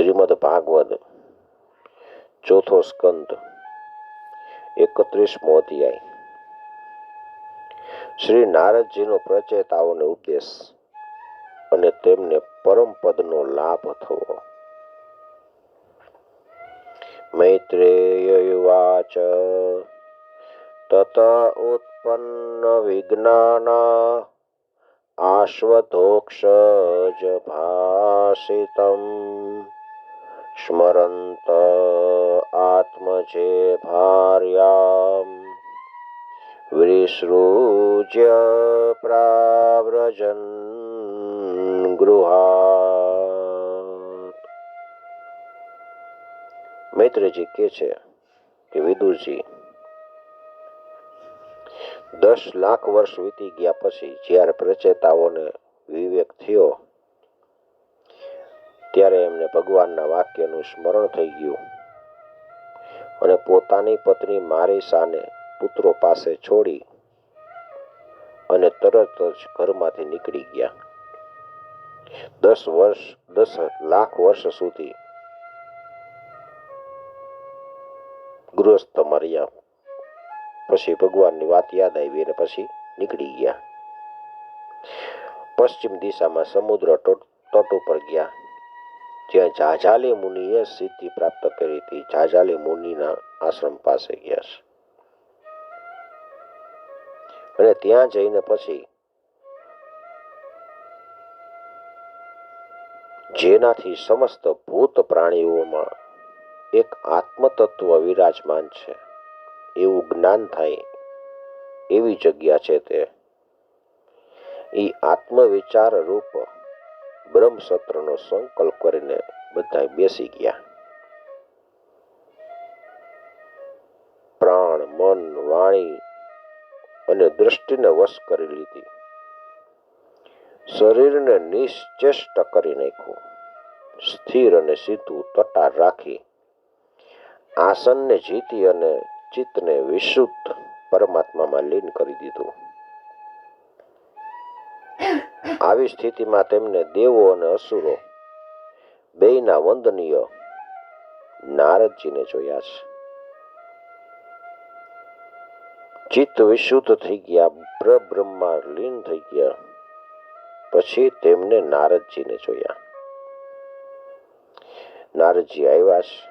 શ્રીમદ ભાગવત, ચોથો સ્કંદ, એકત્રીસમો અધ્યાય. શ્રી નારદજીનો પ્રચેતાઓને ઉપદેશ અને તેમને પરમ પદનો લાભ થવો. મૈત્રેયવાચ તત ઉત્પન્ન વિજ્ઞાન ભાષિતમ. સ્મરંત આત્મજે ભાર્યામ વિસૃજ્ય પ્રાવ્રજન ગૃહા મૈત્રજી કે છે કે વિદુરજી દસ લાખ વર્ષ વીતી ગયા પછી જ્યારે પ્રચેતાઓને વિવેક થયો ત્યારે એમને ભગવાનના વાક્યનું સ્મરણ થઈ ગયું. અને પોતાની પત્ની મારી સાને પુત્રો પાસે છોડી અને તરત જ ઘરમાંથી નીકળી ગયા. દસ વર્ષ, દસ લાખ વર્ષ સુધી ગૃહસ્થ મર્યા. પછી ભગવાનની વાત યાદ આવી અને પછી નીકળી ગયા. પશ્ચિમ દિશામાં સમુદ્ર તટ ઉપર ગયા. જ્યાં જાજાલી મુનિએ સિદ્ધિ પ્રાપ્ત કરી હતી. જાજાલી મુનિના આશ્રમ પાસે ગયા છે. અને ત્યાં જઈને પછી જેનાથી સમસ્ત ભૂત પ્રાણીઓમાં એક આત્મતત્વ વિરાજમાન છે. એવું જ્ઞાન થાય એવી જગ્યા છે તે. એ આત્મવિચાર રૂપ બ્રહ્મ સત્રનો સંકલ્પ કરીને બધા બેસી ગયા. પ્રાણ, મન, વાણી અને દ્રષ્ટિને વશ કરી લીધી. શરીરને નિશ્ચેષ્ટ કરી નાખ્યું. સ્થિર અને સીધું તટાર રાખી. આસનને જીતી અને ચિત્તને વિશુદ્ધ પરમાત્મામાં લીન કરી દીધું. આવી સ્થિતિમાં તેમને દેવો અને અસુરો, બેયના વંદનીય નારદજીને જોયા છે. ચિત્ત વિશુદ્ધ થઈ ગયા, પ્રબ્રહ્મા લીન થઈ ગયા. પછી તેમને નારદજીને જોયા. નારદજી આવ્યા છે.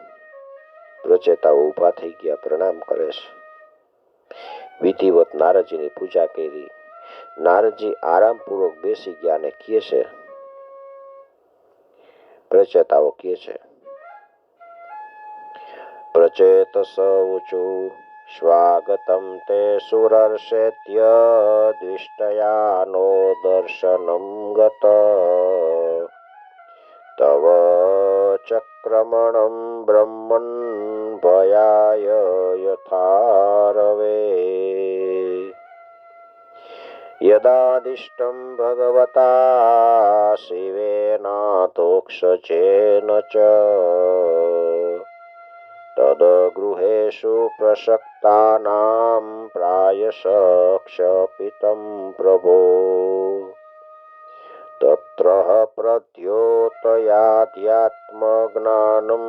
પ્રચેતાઓ ઊભા થઈ ગયા, પ્રણામ કરે છે. વિધિવત નારદજીની પૂજા કરી. નારદજી આરામપૂર્વક બેસી ગયા અને કહે છે, પ્રચેતાઓ કહે છે, પ્રચેત સૌચુ સ્વાગતમ તે સુરર્ષેત્ય દ્વિષ્ટયાનો દર્શનમ ગત. તવ ચક્રમણમ બ્રહ્મન ભયાય યથારવે. યદાદિષ્ટં ભગવતા શિવેનાથોક્ષચેન ચ તદગૃહેષુ પ્રસક્તાનાં પ્રાયશ ક્ષપિतं પ્રભો તત્ર પ્રદ્યોતયાધ્યાત્મજ્ઞાनं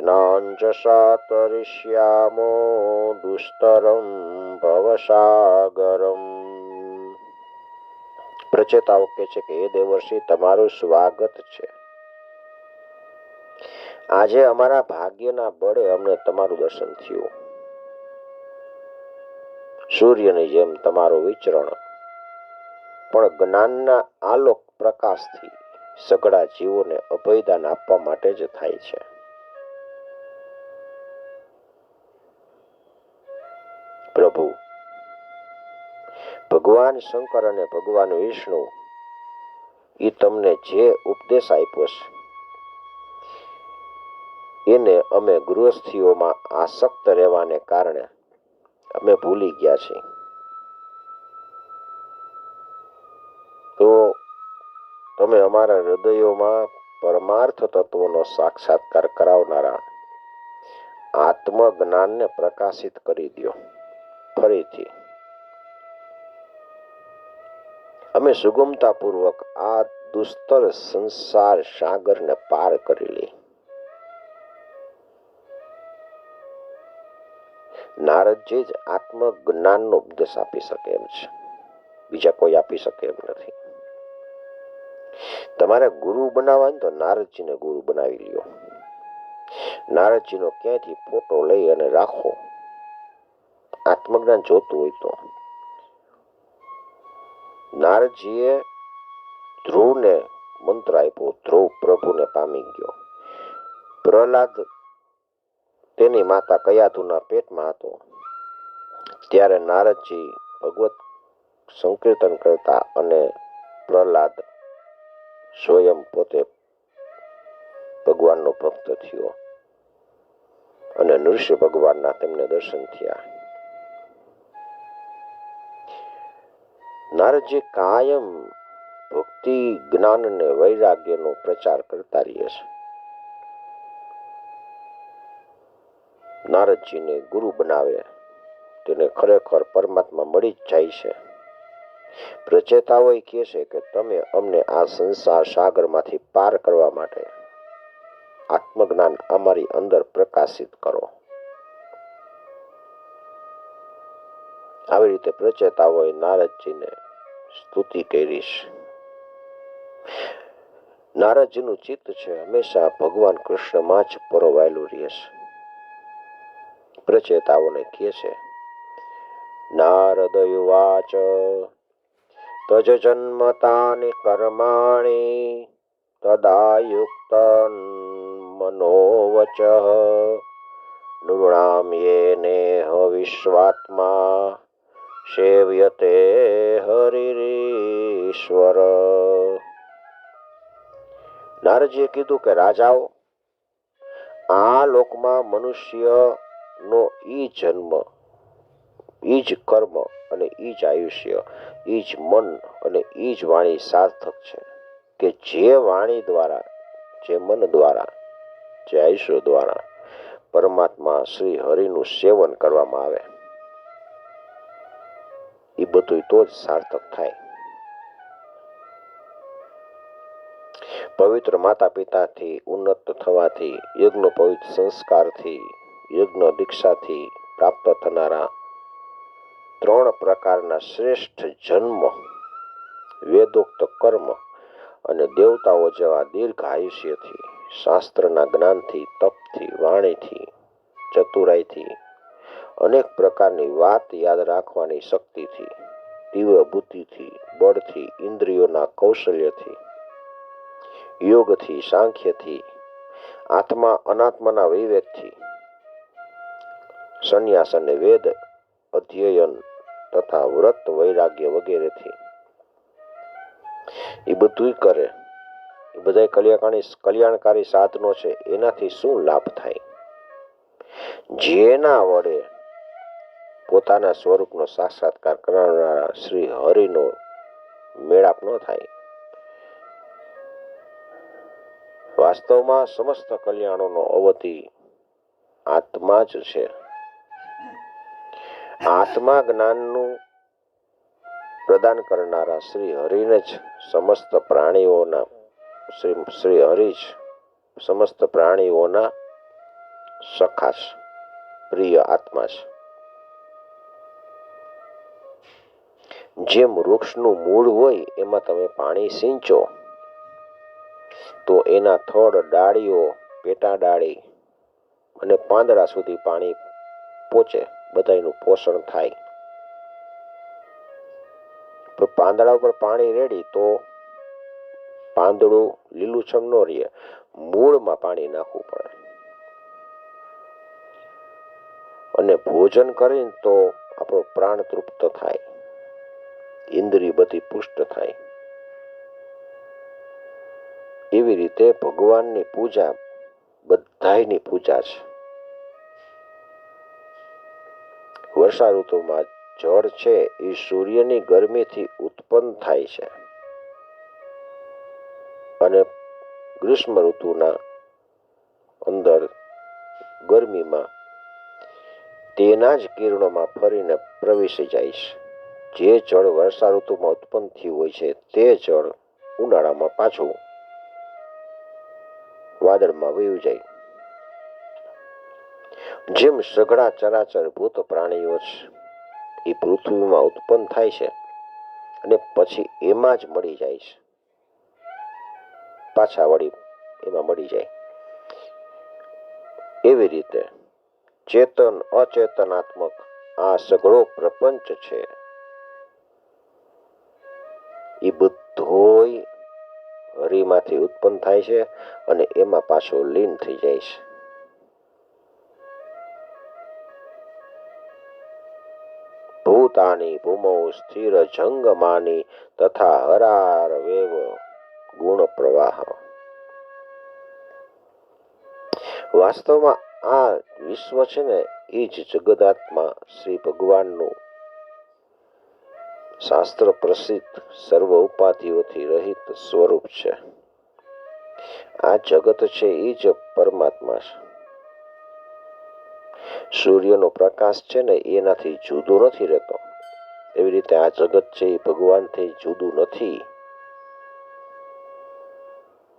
येनाञ्जसा तरिष्यामो દુસ્તરમ ભવસાગરમ પ્રચેતાઓ કે છે કે એ દેવર્ષિ તમારું સ્વાગત છે આજે અમારા ભાગ્યના બળે અમને તમારું દર્શન થયું સૂર્યની જેમ તમારું વિચરણ પણ જ્ઞાનના આલોક પ્રકાશથી સઘળા જીવોને અભયદાન આપવા માટે જ થાય છે ભગવાન શંકર અને ભગવાન વિષ્ણુ એ તમને જે ઉપદેશ આપ્યો છે, એને અમે ગૃહસ્થીઓમાં આસક્ત રહેવાને કારણે અમે ભૂલી ગયા છીએ. તો તમે અમારા હૃદયોમાં પરમાર્થ તત્વોનો સાક્ષાત્કાર કરાવનારા આત્મજ્ઞાનને પ્રકાશિત કરી દો ફરીથી અમે સુગમતાપૂર્વક આ દુસ્તર સંસાર સાગરને પાર કરી લઈ નારદજી જ આત્મજ્ઞાનનો ઉપદેશ આપી શકે એમ છે. બીજા કોઈ આપી શકે એમ નથી. તમારે ગુરુ બનાવવા તો નારદજીને ગુરુ બનાવી લ્યો. નારદજીનો ક્યાંયથી ફોટો લઈ અને રાખો? આત્મજ્ઞાન જોતું હોય તો. નારદજીએ ધ્રુવને મંત્ર આપ્યો. ધ્રુવ પ્રભુને પામી ગયો. પ્રહલાદ તેની માતા કયાધુના પેટમાં હતો. ત્યારે નારદજી ભગવત સંકીર્તન કરતા અને પ્રહલાદ સ્વયં પોતે ભગવાનનો ભક્ત થયો. અને નૃષ્ય ભગવાનના તેમને દર્શન થયા. નારદજી કાયમ ભક્તિ, જ્ઞાન અને વૈરાગ્યનો પ્રચાર કરતા રહે છે. નારદજીને ગુરુ બનાવે, તેને ખરેખર પરમાત્મા મળી જ જાય છે. પ્રચેતાઓ કહે છે કે તમે અમને આ સંસાર સાગરમાંથી પાર કરવા માટે આત્મજ્ઞાન અમારી અંદર પ્રકાશિત કરો. આવી રીતે પ્રચેતાઓએ નારદજીને સ્તુતિ કરીશ. નારદજીનું ચિત્ત છે, હંમેશા ભગવાન કૃષ્ણમાં જ પરોવાયેલું રહે છે. પ્રચેતાઓને કહે છે, નારદ યુવાચ, તજ જન્મતાની કર્માણી તદા યુક્ત મનોવચ નૃણામ યેનેહ વિશ્વાત્મા સેવ્યતે હરિરીશ્વર. નારદજીએ કીધું કે, રાજાઓ, આ લોકમાં મનુષ્યનો ઈ જન્મ, ઈ જ કર્મ અને ઈ જ આયુષ્ય, ઈ જ મન અને ઈ જ વાણી સાર્થક છે કે જે વાણી દ્વારા, જે મન દ્વારા, જે આયુષ્ય દ્વારા પરમાત્મા શ્રી હરિનું સેવન કરવામાં આવે. એ બધું તો જ સાર્થક થાય. પવિત્ર માતા પિતાથી ઉન્નત થવાથી, યજ્ઞ પવિત્ર સંસ્કારથી, યજ્ઞ દીક્ષાથી પ્રાપ્ત થનારા ત્રણ પ્રકારના શ્રેષ્ઠ જન્મ, વેદોક્ત કર્મ અને દેવતાઓ જેવા દીર્ઘ આયુષ્યથી, શાસ્ત્રના જ્ઞાનથી, તપથી, વાણીથી, ચતુરાઈથી અનેક પ્રકારની વાત યાદ રાખવાની શક્તિથી, તીવ્ર બુદ્ધિથી, બળથી, ઇન્દ્રિયોના કૌશલ્યથી, યોગથી, સાંખ્યથી, આત્મા અનાત્માના વિવેકથી. સંન્યાસ અને વેદ અધ્યયન તથા વ્રત વૈરાગ્ય વગેરેથી. એ બધું કરે. એ બધા કલ્યાણકારી કલ્યાણકારી સાધનો છે. એનાથી શું લાભ થાય? જેના વડે પોતાના સ્વરૂપનો સાક્ષાત્કાર કરનારા શ્રી હરિનો મેળાપ ન થાય. વાસ્તવમાં સમસ્ત કલ્યાણોનો અવધિ આત્મા જ છે. આત્મા જ્ઞાનનું પ્રદાન કરનારા શ્રી હરિને જ સમસ્ત પ્રાણીઓના શ્રી શ્રી હરિ જ સમસ્ત પ્રાણીઓના સખાશ પ્રિય આત્મા છે. જેમ વૃક્ષનું મૂળ હોય, એમાં તમે પાણી સિંચો. તો એના થડ, ડાળીઓ, પેટા ડાળી અને પાંદડા સુધી પાણી પહોંચે બધાનું પોષણ થાય. પાંદડા ઉપર પાણી રેડી, તો પાંદડું લીલુંછમ ન રહે, મૂળમાં પાણી નાખવું પડે. અને ભોજન કરીને તો આપણો પ્રાણ તૃપ્ત થાય. ઇન્દ્રિય બધી પુષ્ટ થાય. એવી રીતે ભગવાનની પૂજા બધાની પૂજા છે. વર્ષા ઋતુમાં જળ છે એ સૂર્યની ગરમીથી ઉત્પન્ન થાય છે. અને ગ્રીષ્મ ઋતુના અંદર ગરમીમાં તેના જ કિરણોમાં ફરીને પ્રવેશી જાય છે. જે જળ વર્ષા ઋતુમાં ઉત્પન્ન થયું હોય છે, તે જળ ઉનાળામાં પાછું વાદળમાં વયું જાય. જેમ સઘળા ચરાચર ભૂત પ્રાણીઓ છે એ પૃથ્વીમાં ઉત્પન્ન થાય છે અને પછી એમાં જ મળી જાય છે. પાછા વળી એમાં મળી જાય. એવી રીતે ચેતન અચેતનાત્મક આ સઘળો પ્રપંચ છે. એ બધોય હરિમાંથી ઉત્પન્ન થાય છે અને એમાં પાછો લીન થઈ જાય છે. ભૂતાની ભૂમો સ્થિર જંગમાની તથા હરાર વેવ ગુણ પ્રવાહ. વાસ્તવમાં આ વિશ્વ છે ને, એ જ જગદાત્મા શ્રી ભગવાનનું શાસ્ત્ર પ્રસિદ્ધ સર્વ ઉપાધિઓથી રહિત સ્વરૂપ છે. આ જગત છે એ જ પરમાત્મા છે. સૂર્યનો પ્રકાશ છે ને એનાથી જુદો નથી રહેતો. એવી રીતે આ જગત છે એ ભગવાનથી જુદું નથી.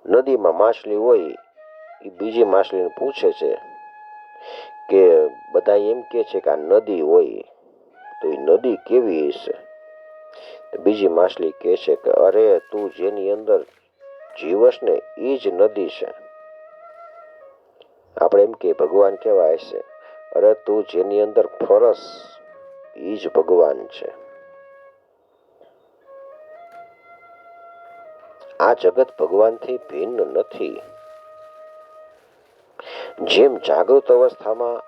નદીમાં માછલી હોય, એ બીજી માછલીને પૂછે છે કે બધા એમ કે છે કે આ નદી હોય, તો એ નદી કેવી હશે? બીજી માછલી કહે છે કે, અરે, તું જેની અંદર જીવસ ને એ જ નદી છે. આપણે એમ કે, ભગવાન કહેવાય છે. અરે, તું જેની અંદર ફરસ એ જ ભગવાન છે. આ જગત ભગવાનથી ભિન્ન નથી. જેમ જાગૃત અવસ્થામાં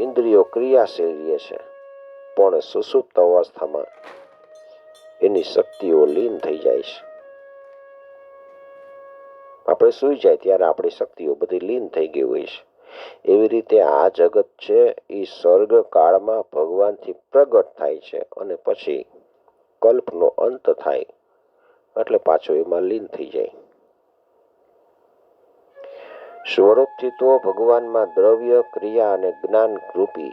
ઇન્દ્રિયો ક્રિયાશીલ રહે છે, પણ સુસુપ્ત અવસ્થામાં એની શક્તિઓ લીન થઈ જાય છે. આપણે સુઈ જાય ત્યારે આપણી શક્તિઓ બધી લીન થઈ ગઈ હોય છે. એવી રીતે આ જગત છે, એ સ્વર્ગ કાળમાં ભગવાનથી પ્રગટ થાય છે અને પછી કલ્પનો અંત થાય, એટલે પાછો એમાં લીન થઈ જાય. સ્વરૂપથી તો ભગવાનમાં દ્રવ્ય, ક્રિયા અને જ્ઞાન રૂપી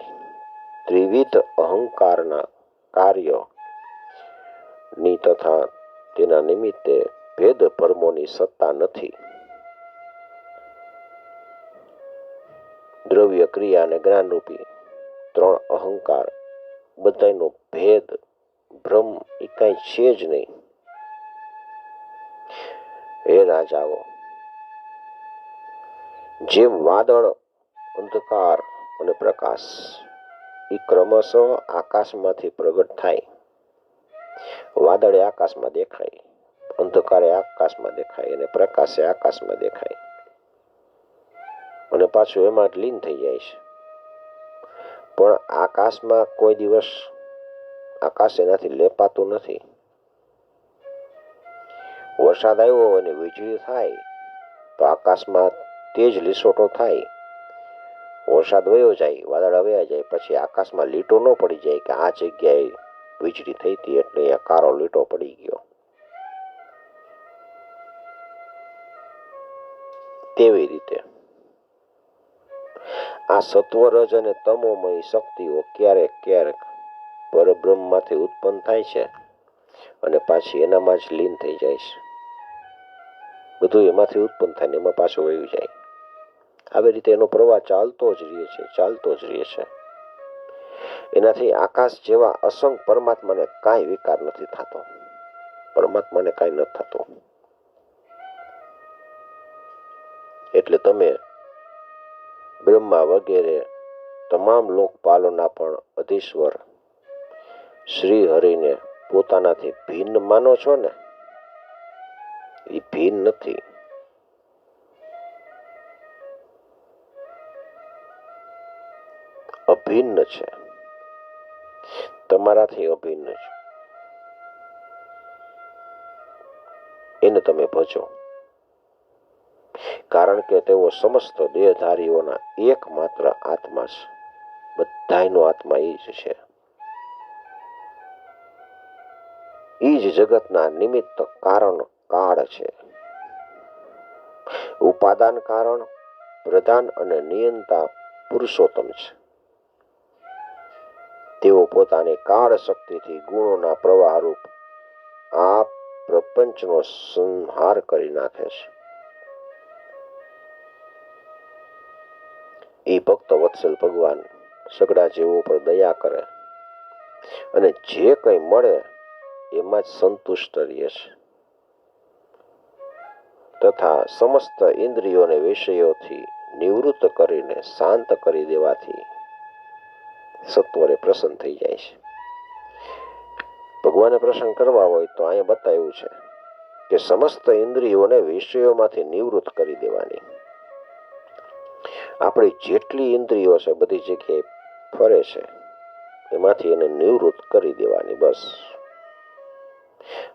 ત્રિવિધ અહંકારના કાર્ય ની તથા તેના નિમિત્તે ભેદ પરમોની સત્તા નથી. દ્રવ્ય ક્રિયા અને જ્ઞાનરૂપી ત્રણ અહંકાર બધાનો ભેદ, ભ્રમ એ કઈ છે જ નહીં. હે રાજાઓ, જેમ વાદળ, અંધકાર અને પ્રકાશ, એ ક્રમશઃ આકાશમાંથી પ્રગટ થાય. વાદળે આકાશમાં દેખાય, અંધકારે આકાશમાં દેખાય અને પ્રકાશે આકાશમાં દેખાય. અને પાછું એમાં લીન થઈ જાય છે. પણ આકાશમાં કોઈ દિવસ આકાશ એનાથી લેપાતું નથી. વરસાદ આવ્યો અને વીજળી થાય, તો આકાશમાં તેજ લીસોટો થાય. વરસાદ વયો જાય, વાદળ વયા જાય, પછી આકાશમાં લીટો ન પડી જાય કે આ જગ્યાએ વીજળી થઈ હતી એટલે અહીંયા કારો લીટો પડી ગયો. તેવી રીતે. આ સત્વરજ અને તમોમય શક્તિઓ ક્યારેક ક્યારેક પરબ્રહ્મમાંથી ઉત્પન્ન થાય છે અને પાછી એનામાં જ લીન થઈ જાય છે. બધું એમાંથી ઉત્પન્ન થાય ને એમાં પાછું વયું જાય. આવી રીતે એનો પ્રવાહ ચાલતો જ રહે છે, ચાલતો જ રહે છે. એનાથી આકાશ જેવા અસંગ પરમાત્માને કાંઈ વિકાર નથી થતો. પરમાત્માને કાંઈ નથી થતું. એટલે તમે બ્રહ્મા વગેરે તમામ લોકપાલોના પણ અધીશ્વર શ્રી હરિને પોતાનાથી ભિન્ન માનો છો ને? એ ભિન્ન નથી. અભિન્ન છે. તમારાથી અભિન્ન છે. એને તમે ભજો. કારણ કે તેઓ સમસ્ત દેહધારીઓના એકમાત્ર આત્મા છે. બધાયનો આત્મા એ જ છે. એ જ જગતના નિમિત્ત કારણ કાળ છે. ઉપાદાન કારણ, પ્રધાન અને નિયંતા પુરુષોત્તમ છે. તેઓ પોતાની કાળ શક્તિથી ગુણોના પ્રવાહરૂપ આ પ્રપંચનો સંહાર કરી નાખે છે. એ ભક્ત વત્સલ ભગવાન સગડા જેવો પર દયા કરે અને જે કંઈ મળે એમાં જ સંતુષ્ટ રહે છે. તથા સમસ્ત ઇન્દ્રિયોને વિષયોથી નિવૃત્ત કરીને શાંત કરી દેવાથી સત્વરે પ્રસન્ન થઈ જાય છે. ભગવાને પ્રસન્ન કરવા હોય તો અહીંયા બતાવ્યું છે કે સમસ્ત ઇન્દ્રિયોને વિષયોમાંથી નિવૃત્ત કરી દેવાની. આપણી જેટલી ઇન્દ્રિયો છે, બધી જગ્યાએ ફરે છે, એમાંથી એને નિવૃત્ત કરી દેવાની બસ.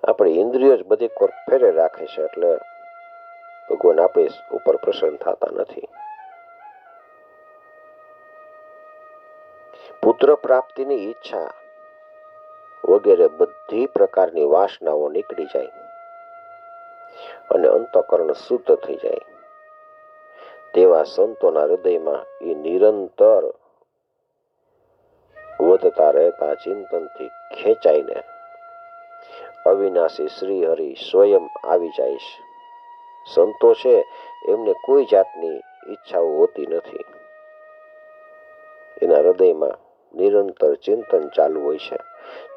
આપણી ઇન્દ્રિયો જ બધી કોર ફેરે રાખે છે, એટલે ભગવાન આપણી ઉપર પ્રસન્ન થતા નથી. પુત્ર પ્રાપ્તિની ઈચ્છા વગેરે બધી પ્રકારની વાસનાઓ નીકળી જાય અને અંતકરણ શુદ્ધ થઈ જાય. તેવા સંતોના હૃદયમાં એ નિરંતર વધતા રહેતા ચિંતનથી ખેંચાઈને અવિનાશી શ્રી હરિ સ્વયં આવી જાય સંતો છે, એમને કોઈ જાતની ઈચ્છાઓ હોતી નથી. એના હૃદયમાં નિરંતર ચિંતન ચાલુ હોય છે.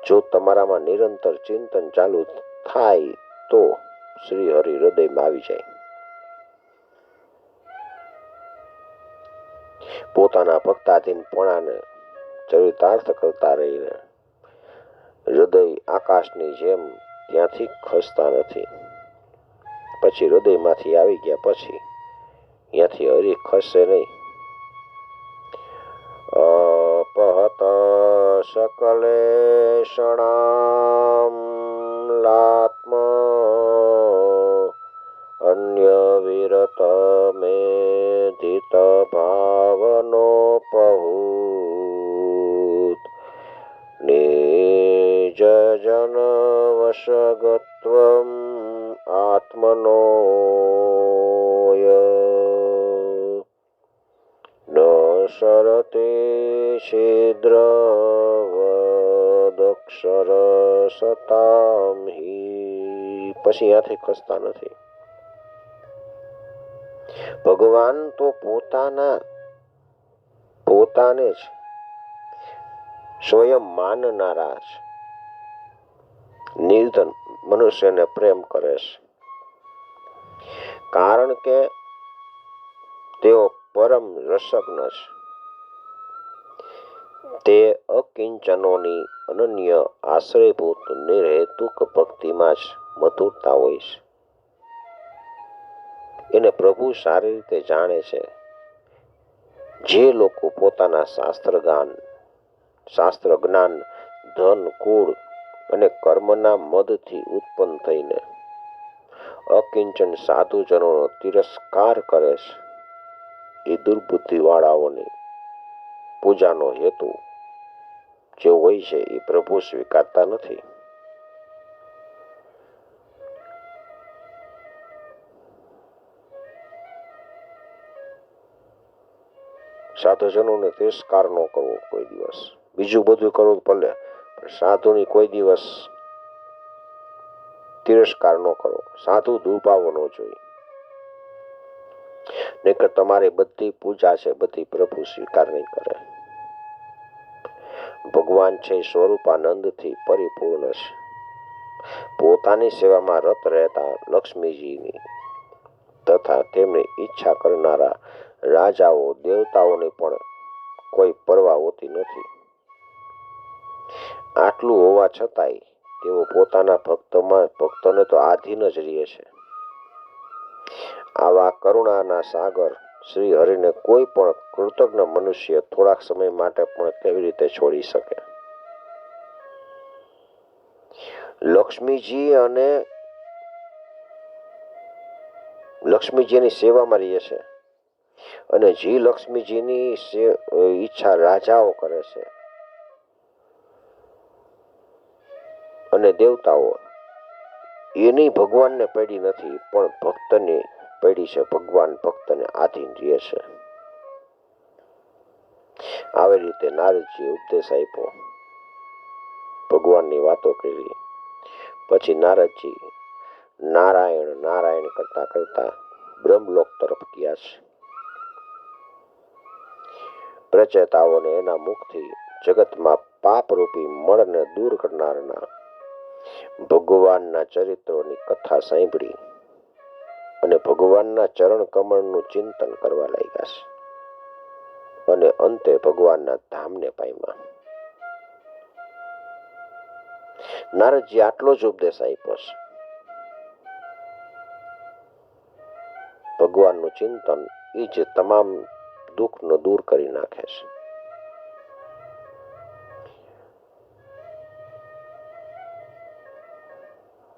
જો તમારામાં નિરંતર ચિંતન ચાલુ થાય તો શ્રી હરિ હૃદયમાં આવી જાય. પોતાના ભક્તાધીન પણાને ચરિતાર્થ કરતા રહીને હૃદય આકાશની જેમ ત્યાંથી ખસતા નથી. પછી હૃદયમાંથી આવી ગયા પછી ત્યાંથી હરી ખસશે નહીં. અપહત સકલેષણામ લાત્મ અન્ય વિરત શરતે છિદ્રવદક્ષર સતામ હિ પછી ત્યાંથી ખસતા નથી ભગવાન તો પોતાના પોતાને જ સ્વયં માનનારા છે નિર્ધન મનુષ્યને પ્રેમ કરે છે કારણ કે તેઓ પરમ રસજ્ઞ છે તે અકિંચનોની અનન્ય આશ્રયભૂત નિર્હેતુક ભક્તિમાં જ મધુરતા હોય છે. એને પ્રભુ સારી રીતે જાણે છે. જે લોકો પોતાના શાસ્ત્ર જ્ઞાન શાસ્ત્ર જ્ઞાન ધન, કુળ અને કર્મના મદથી ઉત્પન્ન થઈને અકિંચન સાધુજનોનો તિરસ્કાર કરે છે. એ દુર્બુદ્ધિવાળાઓની પૂજાનો હેતુ જે હોય છે, એ પ્રભુ સ્વીકારતા નથી. સાધુજનોને તિરસ્કાર ન કરવો કોઈ દિવસ. બીજું બધું કરવું ભલે, પણ સાધુની કોઈ દિવસ તિરસ્કાર ન કરો. સાધુ દુભાવો ન જોઈએ નહીતર તમારી બધી પૂજા છે, બધી પ્રભુ સ્વીકાર નહીં કરે. ભગવાન છે સ્વરૂપાનંદથી પરિપૂર્ણ છે. પોતાની સેવામાં રત રહેતા લક્ષ્મીજીની તથા તેમની ઈચ્છા કરનારા રાજાઓ, દેવતાઓની પણ કોઈ પરવા હોતી નથી. આટલું હોવા છતાંય તેઓ પોતાના ભક્તોમાં, ભક્તોને તો આધીન જ રહે છે. આવા કરુણાના સાગર શ્રી હરિને કોઈ પણ કૃતજ્ઞ મનુષ્ય થોડાક સમય માટે પણ કેવી રીતે છોડી શકે? લક્ષ્મીજી અને લક્ષ્મીજીની સેવામાં રહીએ છે. અને જી લક્ષ્મીજીની ઈચ્છા રાજાઓ કરે છે. અને દેવતાઓ. એની ભગવાનને પડી નથી, પણ ભક્તને પડી છે, ભગવાન ભક્તને આધીન રહે છે. આવી રીતે નારદજીએ ઉપદેશ આપ્યો. ભગવાનની વાતો કરી. પછી નારદજી નારાયણ નારાયણ કરતા કરતા બ્રહ્મલોક તરફ ગયા છે. પ્રચેતાઓને એના મુખથી જગતમાં પાપરૂપી મળને દૂર કરનારના ભગવાનના ચરિત્રોની કથા સાંભળી. ભગવાનના ચરણ કમળનું ચિંતન કરવા લાગ્યા છે. અને અંતે ભગવાનના ધામને પામ્યા. નારદજી આટલો જ ઉપદેશ આપ્યો છે. ભગવાનનું ચિંતન એ જ તમામ દુઃખનો દૂર કરી નાખે છે.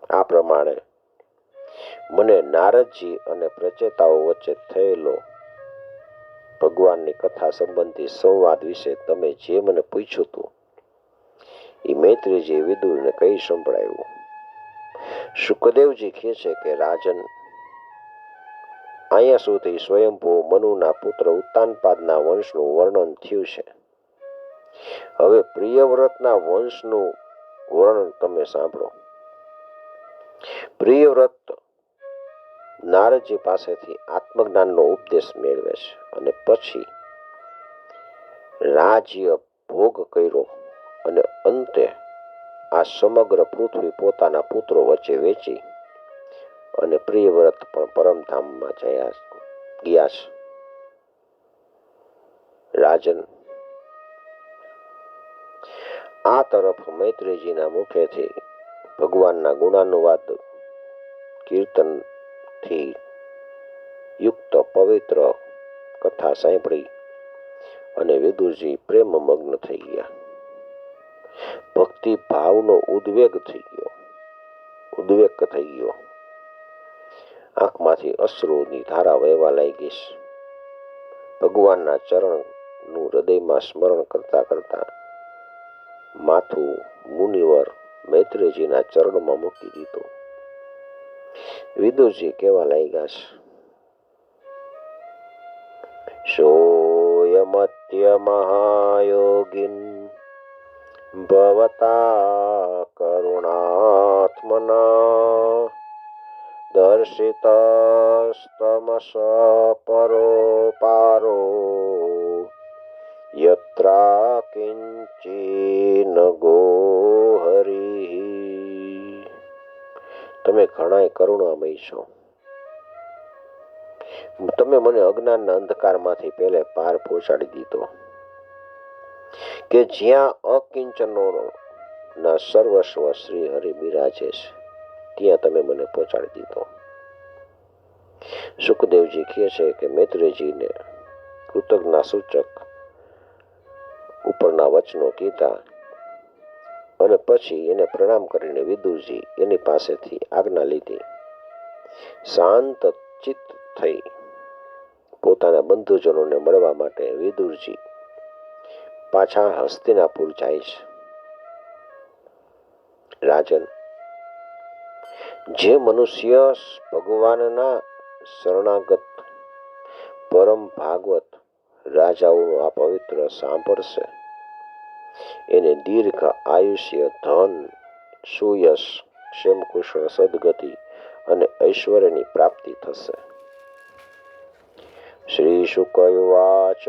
આ પ્રમાણે મને નારદજી અને પ્રચેતાઓ વચ્ચે થયેલો ભગવાનની કથા સંબંધી સંવાદ વિશે તમે જે મને પૂછ્યું હતું એ મૈત્રીજી વિદુરને કઈ સંભળાયું શુકદેવજી કહે છે કે રાજન, અહીંયા સુધી સ્વયંભૂ મનુના પુત્ર ઉત્તાનપાદના વંશનું વર્ણન થયું છે. હવે પ્રિયવ્રતના વંશનું વર્ણન તમે સાંભળો. પ્રિયવ્રત નારદજી પાસેથી આત્મજ્ઞાનનો ઉપદેશ મેળવે છે અને પછી રાજ્ય ભોગ કર્યો અને અંતે આ સમગ્ર પૃથ્વી પોતાના પુત્રો વચ્ચે વેચી અને પ્રિયવ્રત પણ પરમધામમાં જયા ગયા છે. રાજન, આ તરફ મૈત્રીજીના મુખેથી ભગવાનના ગુણાનુવાદ કીર્તનથી યુક્ત પવિત્ર કથા સાંભળી અને વિદુરજી પ્રેમમગ્ન થઈ ગયા. ભક્તિ ભાવનો ઉદ્વેગ થઈ ગયો. ઉદ્વેગ થઈ ગયો. આંખમાંથી અશ્રુની ધારા વહેવા લાગી. છે ભગવાનના ચરણનું હૃદયમાં સ્મરણ કરતા કરતા માથું મુનિવર મૈત્રીજીના ચરણમાં મૂકી દીધું. વિદુરજી કેવા લાગ્યા છે સોયમત્ય મહાયોગિન ભવતા કરુણાત્મના દર્શિતસ્તમસ પરોપારો યત્રા કિંચિન ગોહરી તમે ઘણાય કરુણામય છો. તમે મને અજ્ઞાનના અંધકારમાંથી પહેલે પાર પહોંચાડી દીધો કે જ્યાં અકિંચનો ના સર્વસ્વ શ્રી હરિ બિરાજે છે, ત્યાં તમે મને પહોંચાડી દીધો. સુખદેવજી કહે છે કે મૈત્રીજીને કૃતજ્ઞા સૂચક ઉપરના વચનો કીધા અને પછી એને પ્રણામ કરીને વિદુરજી એની પાસેથી આજ્ઞા લીધી. શાંત ચિત્ત થઈ પોતાના બંધુજનોને મળવા માટે વિદુરજી પાછા હસ્તિનાપુર જાય છે. રાજન, જે મનુષ્ય ભગવાનના શરણાગત પરમ ભાગવત રાજાઓનું આ પવિત્ર સાંભળશે એને દીર્ઘ આયુષ્ય ધન સુયશ ક્ષેમકુશળ સદગતિ અને ઐશ્વર્યની પ્રાપ્તિ થશે શ્રી શુકયુવાચ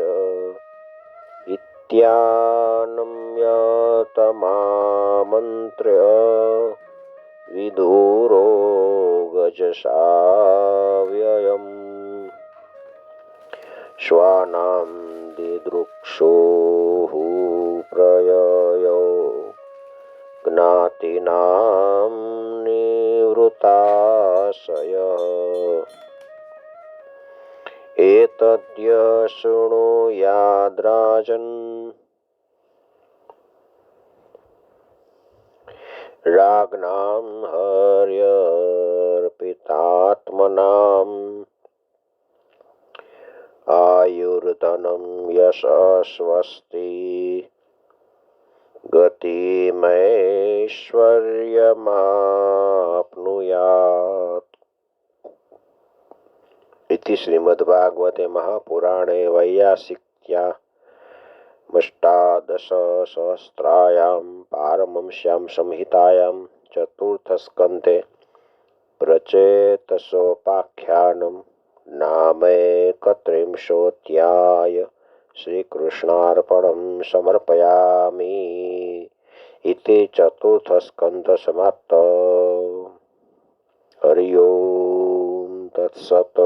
ઇત્યાનમ્યતમામંત્ર્ય વિધુરો ગજશાવ્યયમ શ્વાનામ દિદૃક્ષો પ્રયો જ્ઞાતિનામ નિવૃતાશય એતદ્ય શૃણુયાદ્રાજન રાગનામ હર્યર્પિતાત્મનામ આયુર્ધનમ યશસ્વસ્તી गतिमैश्वर्यमाप्नुयात् इति श्रीमद्भागवते महापुराणे वैयासिक्या मष्टादशसहस्रायां पारमंस्यां संहितायां चतुर्थस्कन्धे प्रचेतसोपाख्यानं नामैकत्रिंशोऽध्याय श्रीकृष्णार्पणं समर्पयामि इति चतुर्थस्कन्धसमाप्त हरि ओं तत्सत्